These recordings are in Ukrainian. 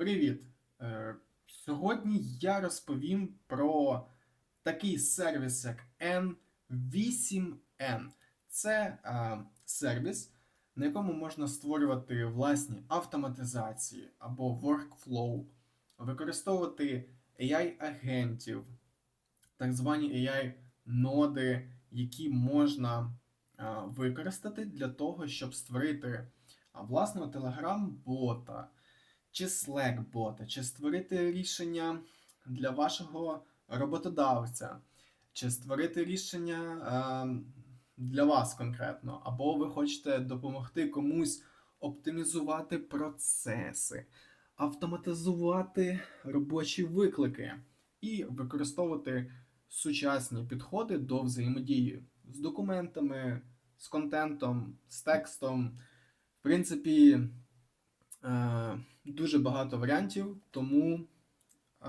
Привіт! Е, Сьогодні я розповім про такий сервіс, як N8N. Це е, сервіс, на якому можна створювати власні автоматизації або workflow, використовувати AI-агентів, так звані AI-ноди, які можна е, використати для того, щоб створити власного Telegram-бота чи Slack-бота, чи створити рішення для вашого роботодавця, чи створити рішення е, для вас конкретно, або ви хочете допомогти комусь оптимізувати процеси, автоматизувати робочі виклики і використовувати сучасні підходи до взаємодії з документами, з контентом, з текстом. В принципі, дуже багато варіантів, тому е,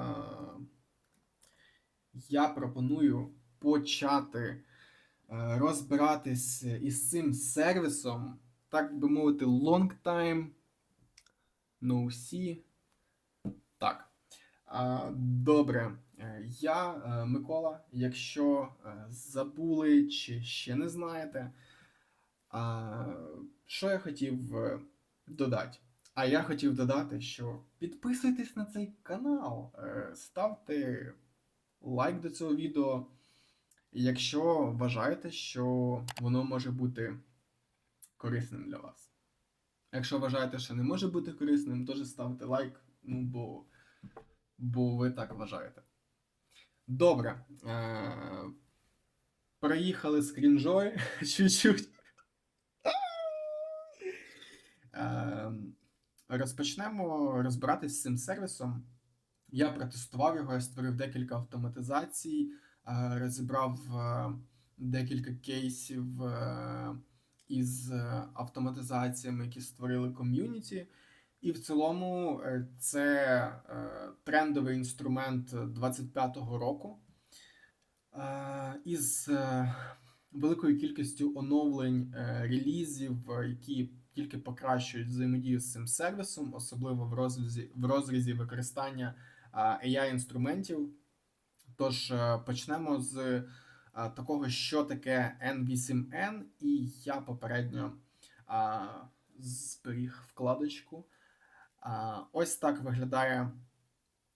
я пропоную почати е, розбиратись із цим сервісом, так би мовити, long time no see. Так. Е, Добре, Е, я е, Микола. Якщо е, забули чи ще не знаєте, що я хотів е, додати? А я хотів додати, що підписуйтесь на цей канал, е, ставте лайк до цього відео, якщо вважаєте, що воно може бути корисним для вас. Якщо вважаєте, що не може бути корисним, теж ставте лайк, ну бо, бо ви так вважаєте. Добре. Е, проїхали з крінжою чуть-чуть. Е, Розпочнемо розбиратись з цим сервісом. Я протестував його, я створив декілька автоматизацій, е, розібрав е, декілька кейсів е, із автоматизаціями, які створили ком'юніті. І в цілому це трендовий інструмент 25-го року. Із великою кількістю оновлень, релізів, які тільки покращують взаємодію з цим сервісом, особливо в розрізі, в розрізі використання AI-інструментів. Тож е, почнемо з е, такого, що таке N8N, і я попередньо а, зберіг вкладочку. А, Ось так виглядає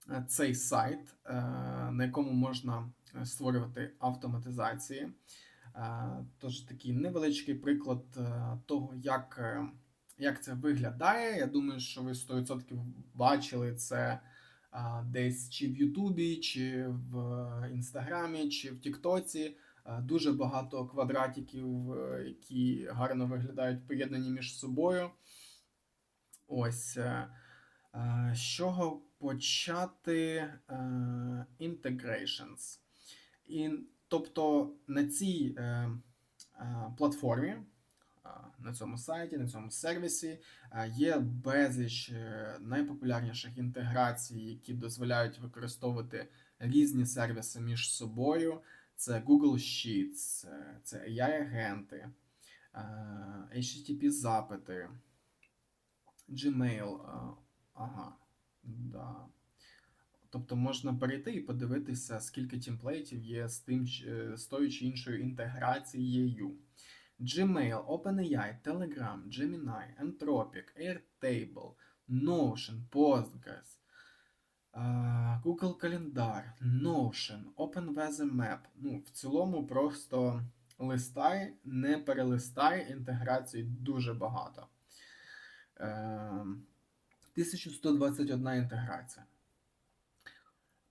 е, цей сайт, на якому можна створювати автоматизації. Е, Тож такий невеличкий приклад е, того, як, е, як це виглядає. Я думаю, що ви 100% бачили це десь чи в Ютубі, чи в Інстаграмі, чи в Тіктоці. Дуже багато квадратиків, які гарно виглядають поєднані між собою. Ось. З чого почати integrations? Тобто на цій е, е, платформі, е, на цьому сайті, на цьому сервісі є безліч найпопулярніших інтеграцій, які дозволяють використовувати різні сервіси між собою. Це Google Sheets, це AI-агенти, е, HTTP-запити, Gmail. Ага, да. Тобто можна перейти і подивитися, скільки темплейтів є з тим, е, з тою чи іншою інтеграцією. Gmail, OpenAI, Telegram, Gemini, Anthropic, Airtable, Notion, Postgres, Google Календар, Notion, OpenWeatherMap. Ну, в цілому просто листай, не перелистай, інтеграцій дуже багато. Е, 1121 інтеграція.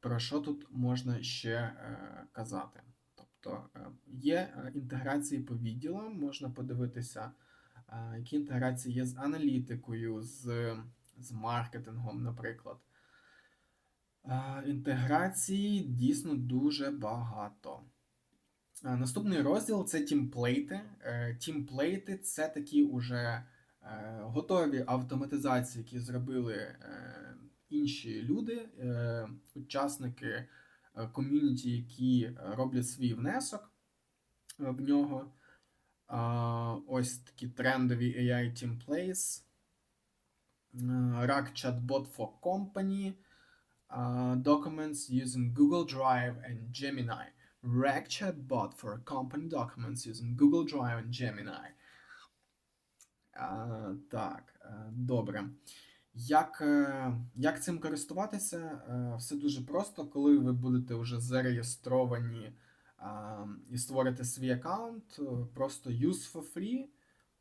Про що тут можна ще е, казати? Тобто е, є е, інтеграції по відділам, можна подивитися, які інтеграції є з аналітикою, з, з маркетингом, наприклад. Інтеграцій дійсно дуже багато. Наступний розділ це тімплейти. Тімплейти це такі уже готові автоматизації, які зробили інші люди, е, учасники е, ком'юніті, які е, роблять свій внесок е, в нього. Ось такі трендові AI Team Plays. RAG Chatbot for Company, uh, documents using Google Drive and Gemini. RAG Chatbot for Company documents using Google Drive and Gemini. Так, е, добре. Як, е, як цим користуватися? Е, Все дуже просто, коли ви будете вже зареєстровані і створите свій аккаунт, е, просто use for free,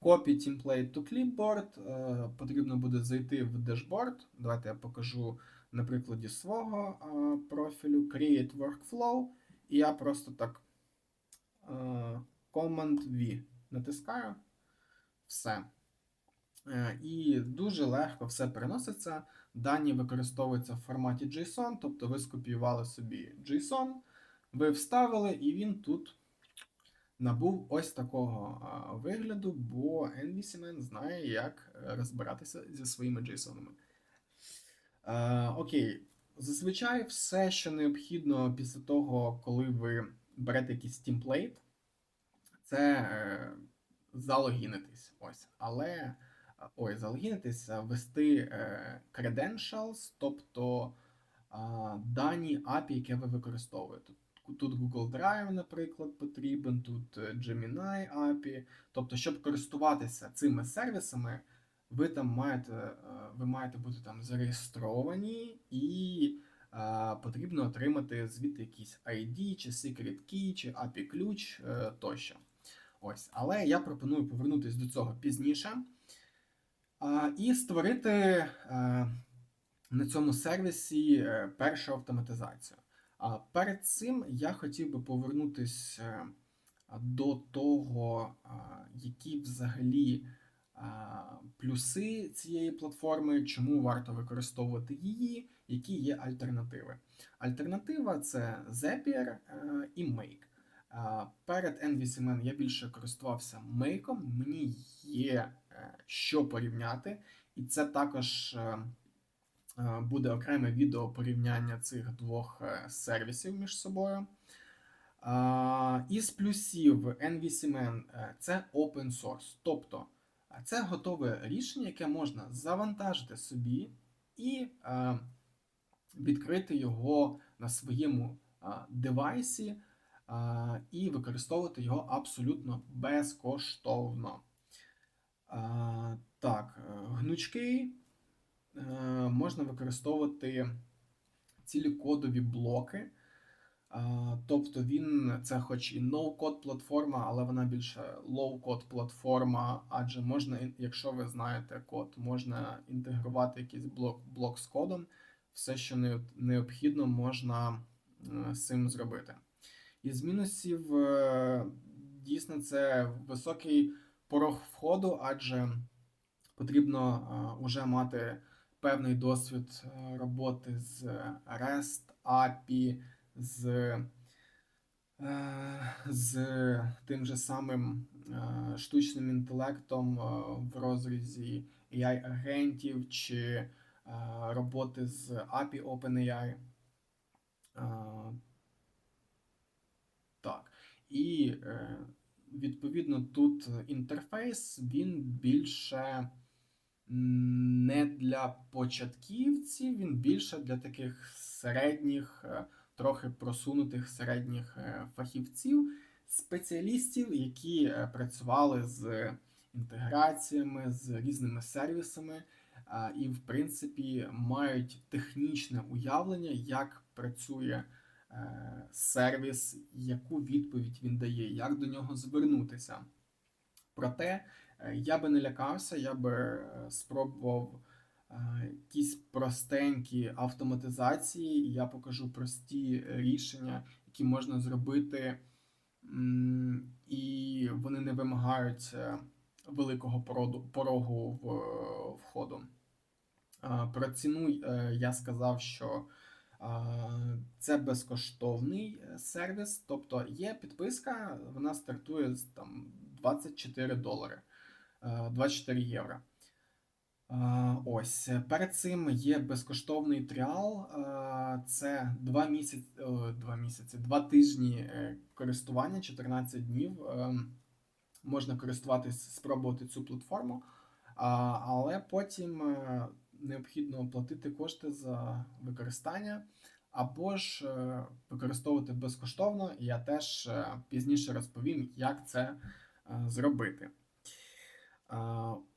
copy template to clipboard. Потрібно буде зайти в дашборд. Давайте я покажу на прикладі свого профілю Create Workflow. І я просто так е, Command-V натискаю. Все. Е, І дуже легко все переноситься. Дані використовуються в форматі JSON, тобто ви скопіювали собі JSON, ви вставили, і він тут набув ось такого вигляду, бо NVCman знає, як розбиратися зі своїми JSON-ами. Е, Окей, зазвичай все, що необхідно після того, коли ви берете якийсь темплейт, це е, залогінитись. Ось. Але ой, залогінитись, а ввести е, credentials, тобто дані API, яке ви використовуєте. Тут Google Drive, наприклад, потрібен, тут е, Gemini API. Тобто, щоб користуватися цими сервісами, ви там маєте, е, ви маєте бути там зареєстровані і е, потрібно отримати звідти якийсь ID, чи Secret Key, чи API ключ е, тощо. Ось, але я пропоную повернутися до цього пізніше і створити е, на цьому сервісі е, першу автоматизацію. А перед цим я хотів би повернутися е, до того, які взагалі плюси цієї платформи, чому варто використовувати її, які є альтернативи. Альтернатива це Zapier і Make. Перед NVCMN я більше користувався Make, мені є е, що порівняти, і це також е, е, буде окреме відео порівняння цих двох сервісів між собою. Із плюсів NVCMN це open source, тобто це готове рішення, яке можна завантажити собі і відкрити його на своєму девайсі і використовувати його абсолютно безкоштовно. Так, е, гнучки е, можна використовувати цілі кодові блоки. Тобто він це хоч і no-code платформа, але вона більше low-code платформа, адже можна, якщо ви знаєте код, можна інтегрувати якийсь блок, блок з кодом. Все, що необхідно, можна е, з цим зробити. Із мінусів е, дійсно це високий порог входу, адже потрібно вже мати певний досвід е, роботи з REST, API, з, е, з тим же самим е, штучним інтелектом е, в розрізі AI-агентів чи е, роботи з API OpenAI. Так. І е, відповідно тут інтерфейс він більше не для початківців, він більше для таких середніх, е, трохи просунутих середніх е, фахівців, спеціалістів, які працювали з інтеграціями, з різними сервісами, і, в принципі, мають технічне уявлення, як працює сервіс, яку відповідь він дає, як до нього звернутися. Проте е, я би не лякався, я би е, спробував е, якісь простенькі автоматизації, і я покажу прості рішення, які можна зробити, і вони не вимагають е, великого порогу е, входу. Про ціну е, я сказав, що це безкоштовний е, сервіс, тобто є підписка, вона стартує там 24 долари, е, 24 євро. Ось перед цим є безкоштовний тріал. Це 2 місяці, 2 місяці, 2 тижні е, користування, 14 днів. Можна користуватись, спробувати цю платформу, але потім е, необхідно оплатити кошти за використання, або ж е, використовувати безкоштовно. Я теж е, пізніше розповім, як це е, зробити.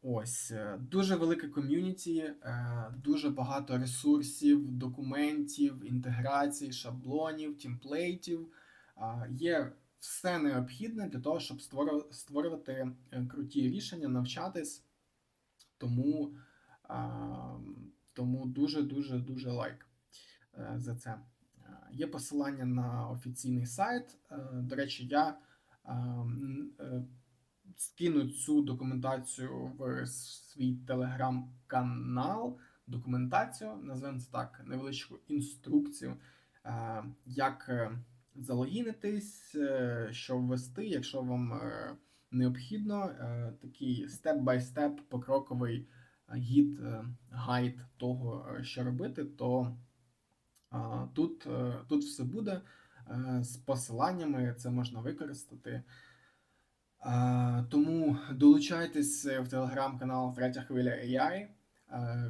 Ось дуже велике ком'юніті, дуже багато ресурсів, документів, інтеграцій, шаблонів, темплейтів. А, Є все необхідне для того, щоб створювати круті рішення, навчатись. Тому, тому дуже дуже лайк е, за це. Е, Є посилання на офіційний сайт. Е, До речі, я скину цю документацію в свій телеграм-канал. Документацію, назвемо це так, невеличку інструкцію, як залогінитись, що ввести, якщо вам необхідно, такий степ-бай-степ, покроковий гід, е, гайд того, е, що робити, то тут, е, тут все буде з посиланнями, це можна використати. Тому долучайтесь в телеграм-канал Третя хвиля AI.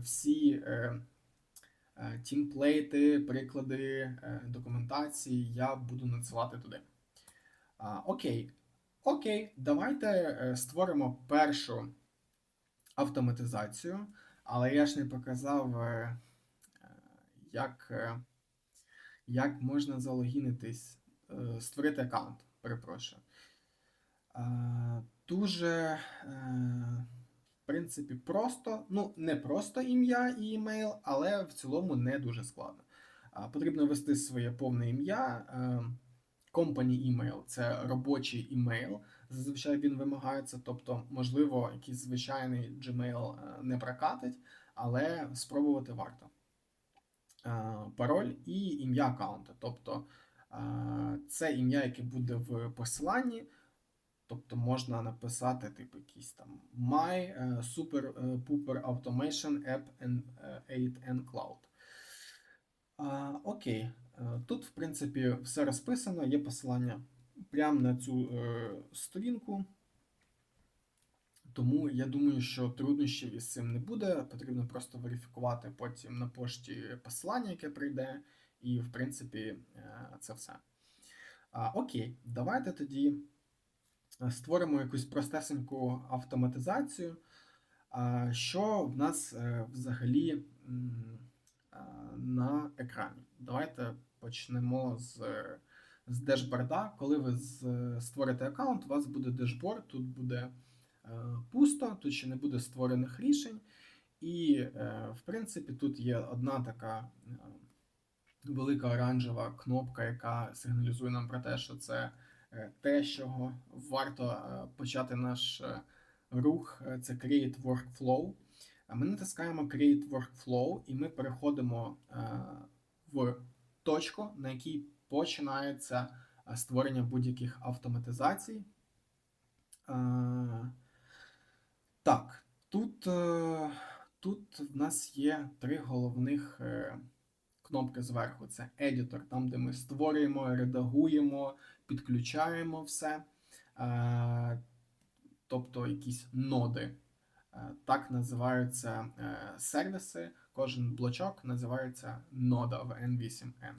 Всі тімплейти, приклади, документації я буду надсилати туди. Окей. Окей, давайте створимо першу автоматизацію, але я ж не показав, е, е, як, е, як можна залогінитись, створити аккаунт, перепрошую. Дуже, в принципі, просто, ну, не просто ім'я і імейл, але в цілому не дуже складно. Потрібно ввести своє повне ім'я. Company email – це робочий імейл. Зазвичай він вимагається, тобто, можливо, якийсь звичайний Gmail е, не прокатить, але спробувати варто. Е, Пароль і ім'я аккаунту. Тобто е, це ім'я, яке буде в посиланні. Тобто можна написати, типу, якийсь там My Super Pooper Automation App and е, 8N Cloud. Окей, тут, в принципі, все розписано, є посилання прямо на цю е, сторінку. Тому я думаю, що труднощів із цим не буде. Потрібно просто верифікувати потім на пошті посилання, яке прийде, і, в принципі, е, це все. А, Окей, давайте тоді е, створимо якусь простесеньку автоматизацію. А, Що в нас взагалі на екрані? Давайте почнемо з, з дешборда. Коли ви з- створите аккаунт, у вас буде дешборд, тут буде е, пусто, тут ще не буде створених рішень. І, е, в принципі, тут є одна така е, велика оранжева кнопка, яка сигналізує нам про те, що це е, те, з чого варто е, почати наш е, рух. Е, Це Create Workflow. Ми натискаємо Create Workflow, і ми переходимо е, в точку, на якій починається е, створення будь-яких автоматизацій. Е, Так, тут, е, тут в нас є три головних кнопки зверху. Це Editor, там, де ми створюємо, редагуємо, підключаємо все. Тобто якісь ноди. Так називаються сервіси. Кожен блочок називається нода в N8N.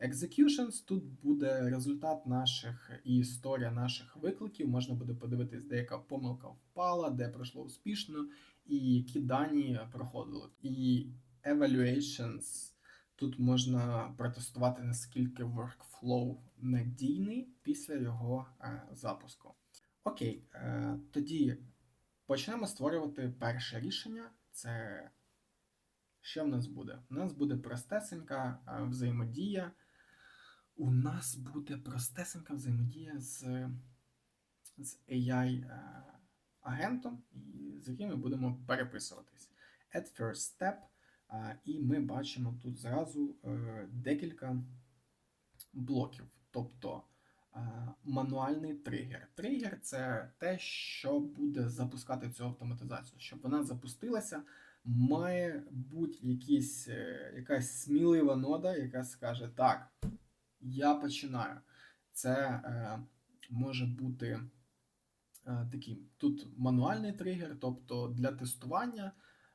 Executions тут буде результат наших і історія наших викликів. Можна буде подивитись, де яка помилка впала, де пройшло успішно, і які дані проходили. І evaluations тут можна протестувати, наскільки workflow надійний після його е, запуску. Окей, е, тоді почнемо створювати перше рішення. Це що в нас буде? У нас буде простесенька е, взаємодія. У нас буде простесенька взаємодія з, з AI-агентом, з яким ми будемо переписуватись. At first step, е, і ми бачимо тут зразу е, декілька блоків. Тобто е, мануальний тригер. Тригер це те, що буде запускати цю автоматизацію. Щоб вона запустилася, має бути е, якась смілива нода, яка скаже: Так, я починаю. Це е, може бути е, таким. Тут мануальний тригер, тобто для тестування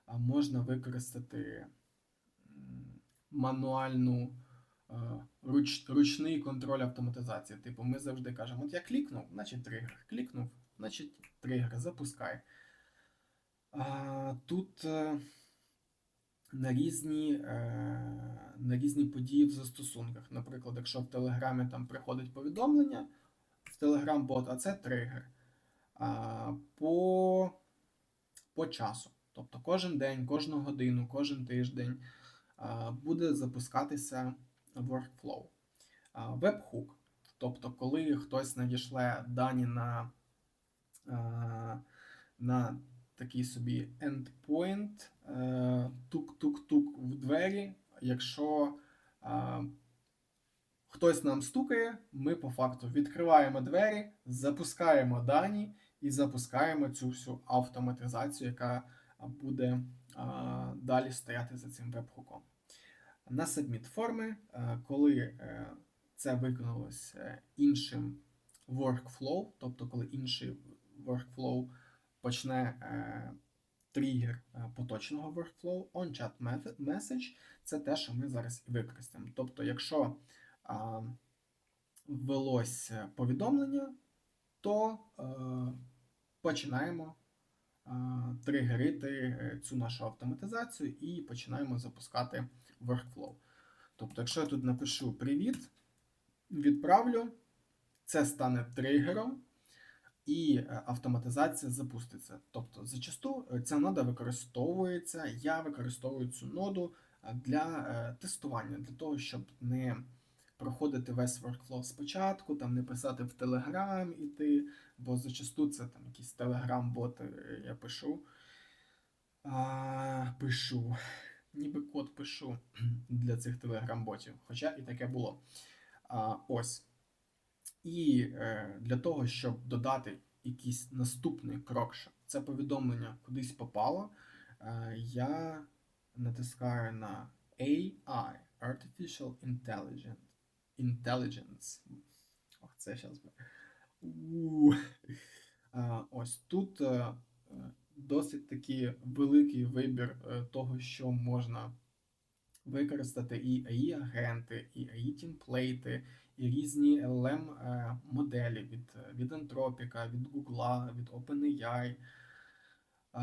можна використати мануальну е, руч, ручний контроль автоматизації. Типу, ми завжди кажемо: от я клікнув, значить тригер. Клікнув, значить тригер, запускай. А, Тут е, на різні, е, на різні події в застосунках. Наприклад, якщо в Телеграмі там приходить повідомлення, в Telegram бот, а це тригер. По, по часу. Тобто кожен день, кожну годину, кожен тиждень буде запускатися workflow. Webhook. Тобто, коли хтось надішле дані на, а, на такий собі endpoint, е, тук-тук-тук в двері. Якщо е, хтось нам стукає, ми по факту відкриваємо двері, запускаємо дані і запускаємо цю всю автоматизацію, яка буде е, далі стояти за цим веб-хуком. На submit форми, е, коли це виконалось іншим workflow, тобто коли інший workflow почне е, тригер е, поточного workflow, on-chat message це те, що ми зараз і використаємо. Тобто, якщо ввелось повідомлення, то е, починаємо тригерити цю нашу автоматизацію і починаємо запускати workflow. Тобто, якщо я тут напишу привіт, відправлю, це стане тригером і е, автоматизація запуститься. Тобто, зачасту е, ця нода використовується, я використовую цю ноду е, для тестування, для того, щоб не проходити весь workflow спочатку, там не писати в Telegram іти, бо зачасту це там якісь Telegram-боти я пишу. А, пишу. Ніби код пишу для цих Telegram-ботів, хоча і таке було. А, ось. І е, для того, щоб додати якийсь наступний крок, щоб це повідомлення кудись попало, е, я натискаю на AI, Artificial Intelligence. Intelligence. Ох, це зараз. Ось тут е, досить таки великий вибір того, що можна використати і AI-агенти, і AI-тімплейти, і різні LLM е, моделі від, від Anthropic, від Google, від OpenAI, е,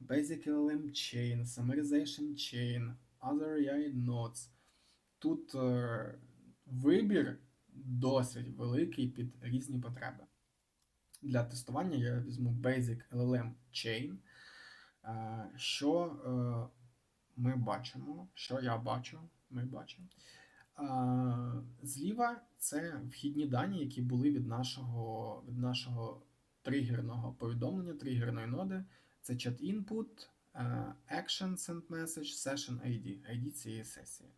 Basic LLM Chain, Summarization Chain, Other AI Nodes. Тут е, вибір досить великий під різні потреби. Для тестування я візьму Basic LLM Chain. Що ми бачимо, що я бачу, ми бачимо. Зліва це вхідні дані, які були від нашого від нашого тригерного повідомлення, тригерної ноди. Це chat input, е, action send message, session ID, ID цієї сесії.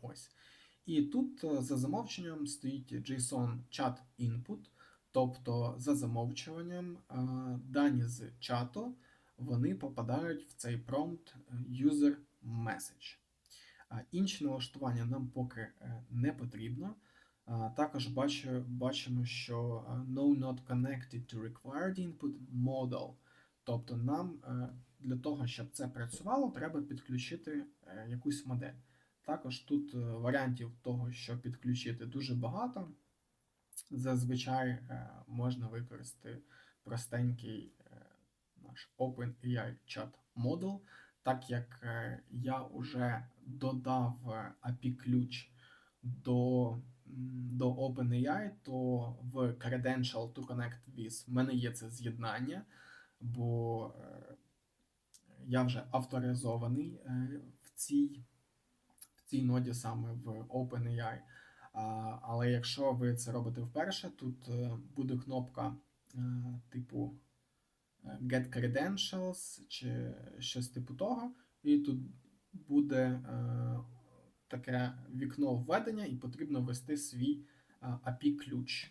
Ось. І тут е, за замовченням стоїть JSON chat input, тобто за замовчуванням е, дані з чату вони попадають в цей промпт е, user message. Інші налаштування нам поки е, не потрібно. Також бачу, бачимо, що е, no not connected to required input model. Тобто нам е, для того, щоб це працювало, треба підключити якусь модель. Також тут варіантів того, що підключити, дуже багато. Зазвичай можна використати простенький наш OpenAI Chat Model, так як е, я вже додав е, API-ключ до, до OpenAI, то в Credential to Connect with в мене є це з'єднання, бо е, я вже авторизований в цій, в цій ноді саме в OpenAI. Але якщо ви це робите вперше, тут буде кнопка типу Get Credentials чи щось типу того, і тут буде е, таке вікно введення, і потрібно ввести свій е, API-ключ.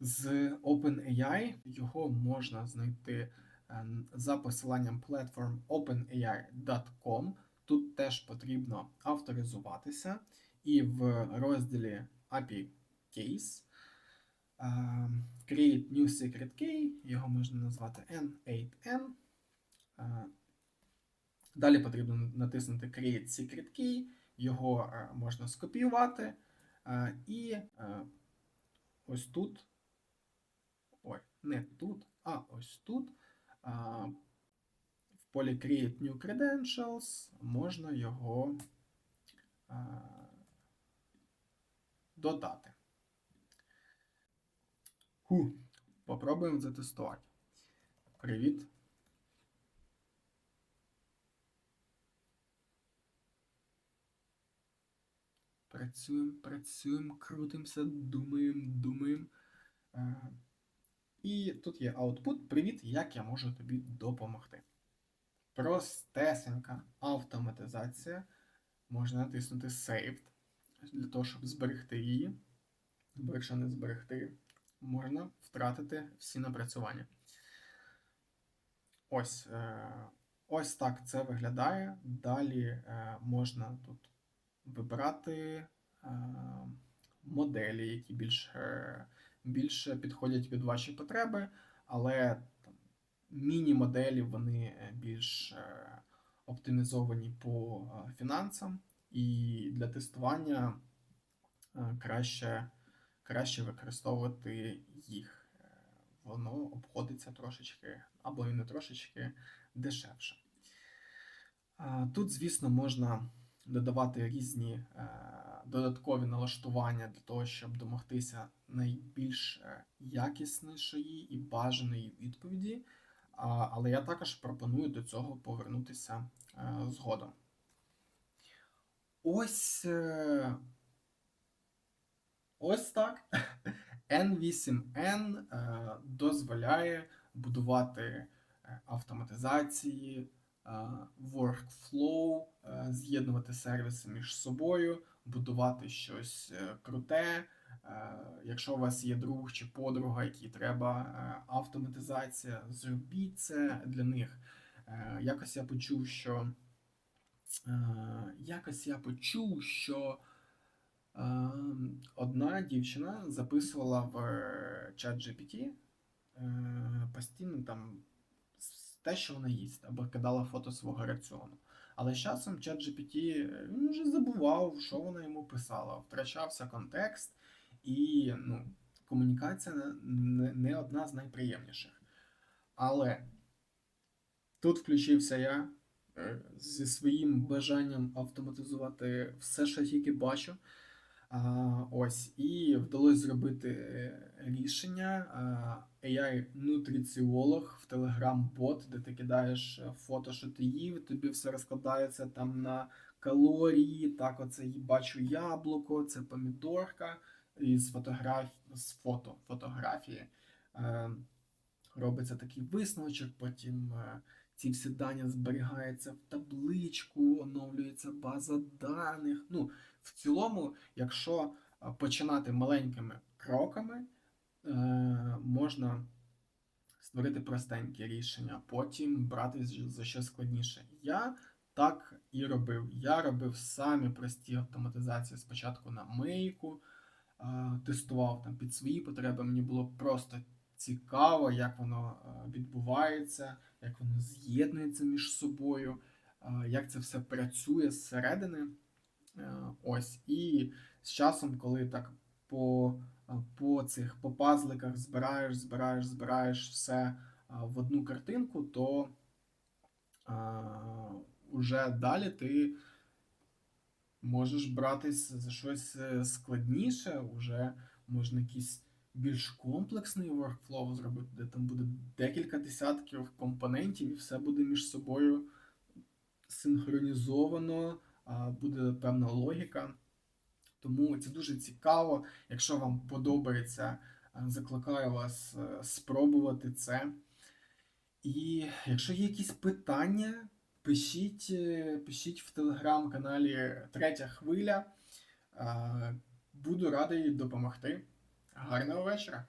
З OpenAI його можна знайти е, за посиланням platform openai.com. Тут теж потрібно авторизуватися, і в розділі API Case Create New Secret Key, його можна назвати N8N. Е, Далі потрібно натиснути Create Secret Key, його можна скопіювати. І ось тут, ой, не тут, а ось тут. В полі Create New Credentials можна його додати. Ху, попробуємо затестувати. Привіт. Працюємо, працюємо, крутимося, думаємо, думаємо. Е, І тут є output. Привіт, як я можу тобі допомогти. Простесенька автоматизація. Можна натиснути Saved для того, щоб зберегти її. Бо якщо не зберегти, можна втратити всі напрацювання. Ось, е, ось так це виглядає. Далі е, можна тут вибирати е, моделі, які більше, більше підходять під ваші потреби, але міні-моделі вони більш оптимізовані по фінансам, і для тестування краще, краще використовувати їх. Воно обходиться трошечки або і не трошечки дешевше. Тут, звісно, можна додавати різні е, додаткові налаштування для того, щоб домогтися найбільш е, якіснішої і бажаної відповіді. Але я також пропоную до цього повернутися е, згодом. Ось ось так. N8N е, дозволяє будувати е, автоматизації, е, workflow, з'єднувати сервіси між собою, будувати щось круте. Якщо у вас є друг чи подруга, якій треба автоматизація, зробіть це для них. Якось я почув, що якось я почув, що одна дівчина записувала в чат GPT е, постійно там те, що вона їсть, або кидала фото свого раціону. Але з часом чат GPT е, він вже забував, що вона йому писала, втрачався контекст, і ну, комунікація не, одна з найприємніших. Але тут включився я е, зі своїм бажанням автоматизувати все, що тільки бачу. Ось, і вдалося зробити е, рішення AI нутриціолог в Telegram бот, де ти кидаєш е, фото, що ти їв, тобі все розкладається там на калорії. Так, оце бачу яблуко, це помідорка, і з фотограф... з фото, фотографії е, робиться такий висновочок, потім ці всі дані зберігаються в табличку, оновлюється база даних. Ну, в цілому, якщо починати маленькими кроками, е, можна створити простенькі рішення, потім брати за щось складніше. Я так і робив. Я робив самі прості автоматизації спочатку на мейку, е, тестував там під свої потреби. Мені було просто цікаво, як воно е, відбувається, як воно з'єднується між собою, е, як це все працює зсередини. Е, Ось. І з часом, коли так по, е, по цих по пазликах збираєш, збираєш, збираєш все е, в одну картинку, то вже далі ти можеш братись за щось складніше, вже можна якийсь більш комплексний workflow зробити, де там буде декілька десятків компонентів, і все буде між собою синхронізовано, буде певна логіка. Тому це дуже цікаво. Якщо вам подобається, е, закликаю вас е, спробувати це. І якщо є якісь питання, пишіть, е, пишіть в телеграм-каналі Третя Хвиля. Буду радий допомогти. Гарного вечора!